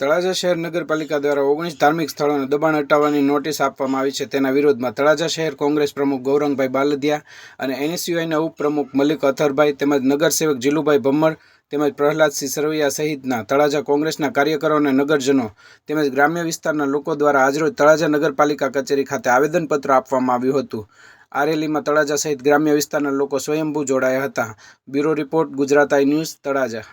તળાજા શહેર નગરપાલિકા દ્વારા ઓગણીસ ધાર્મિક સ્થળોને દબાણ હટાવવાની નોટિસ આપવામાં આવી છે. તેના વિરોધમાં તળાજા શહેર કોંગ્રેસ પ્રમુખ ગૌરંગભાઈ બાલદિયા અને એનએસયુઆઈના ઉપપ્રમુખ મલિક અથરભાઈ તેમજ નગરસેવક જીલુભાઈ ભમ્મર તેમજ પ્રહલાદસિંહ સરવૈયા સહિતના તળાજા કોંગ્રેસના કાર્યકરો અને નગરજનો તેમજ ગ્રામ્ય વિસ્તારના લોકો દ્વારા આજરોજ તળાજા નગરપાલિકા કચેરી ખાતે આવેદનપત્ર આપવામાં આવ્યું હતું. આ રેલીમાં તળાજા સહિત ગ્રામ્ય વિસ્તારના લોકો સ્વયંભૂ જોડાયા હતા. Bureau report, Gujarat I news, Talaja.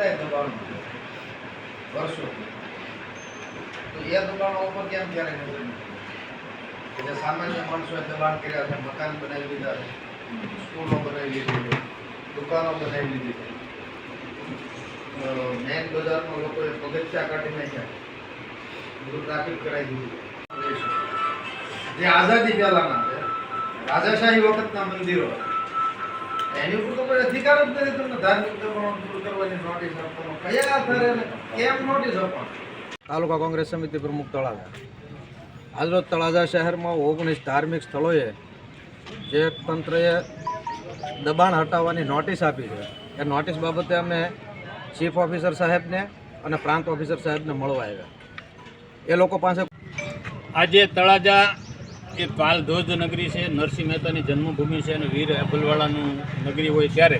એવા કેટલાય દબાણો છે વર્ષોથી તો એ દબાણો ઉપર કેમ ક્યારે નજર નથી? કે જે સામાન્ય માણસોએ દબાણ કર્યા છે મકાન બનાવી લીધા છે સ્કૂલો બનાવી લીધી છે દુકાનો બનાવી લીધી છે મેન બજારમાં લોકોએ પગથિયા કાઢી નાખ્યા બધું ટ્રાફિક કરાવી દીધું જે આઝાદી પહેલાના છે રાજાશાહી વખતના મંદિરો એની ઉપર તો કોઈ અધિકાર જ નથી તમને ધાર્મિક દબાણો દૂર કરવાની નોટિસ આપવાનો કયા આધારે અને કેમ નોટિસ આપવાનો? તાલુકા કોંગ્રેસ સમિતિ પ્રમુખ તળાજા. આજરોજ તળાજા શહેરમાં ઓગણીસ ધાર્મિક સ્થળોએ જે તંત્રએ દબાણ હટાવવાની નોટિસ આપી છે. એ નોટિસ બાબતે અમે ચીફ ઓફિસર સાહેબને અને પ્રાંત ઓફિસર સાહેબને મળવા આવ્યા. એ લોકો પાસે આજે તળાજા એ પાલધોજ નગરી છે, નરસિંહ મહેતાની જન્મભૂમિ છે અને વીર એબલવાળાનું નગરી હોય ત્યારે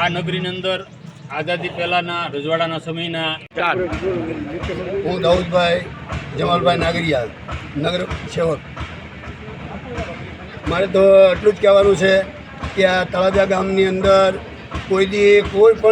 આ નગરીની અંદર આઝાદી પહેલાંના, રજવાડાના સમયના હું દાઉદભાઈ જમાલભાઈ નાગરિયા, નગર સેવક. મારે તો એટલું જ કહેવાનું છે કે આ તળાજા ગામની અંદર કોઈ દી કોઈ પણ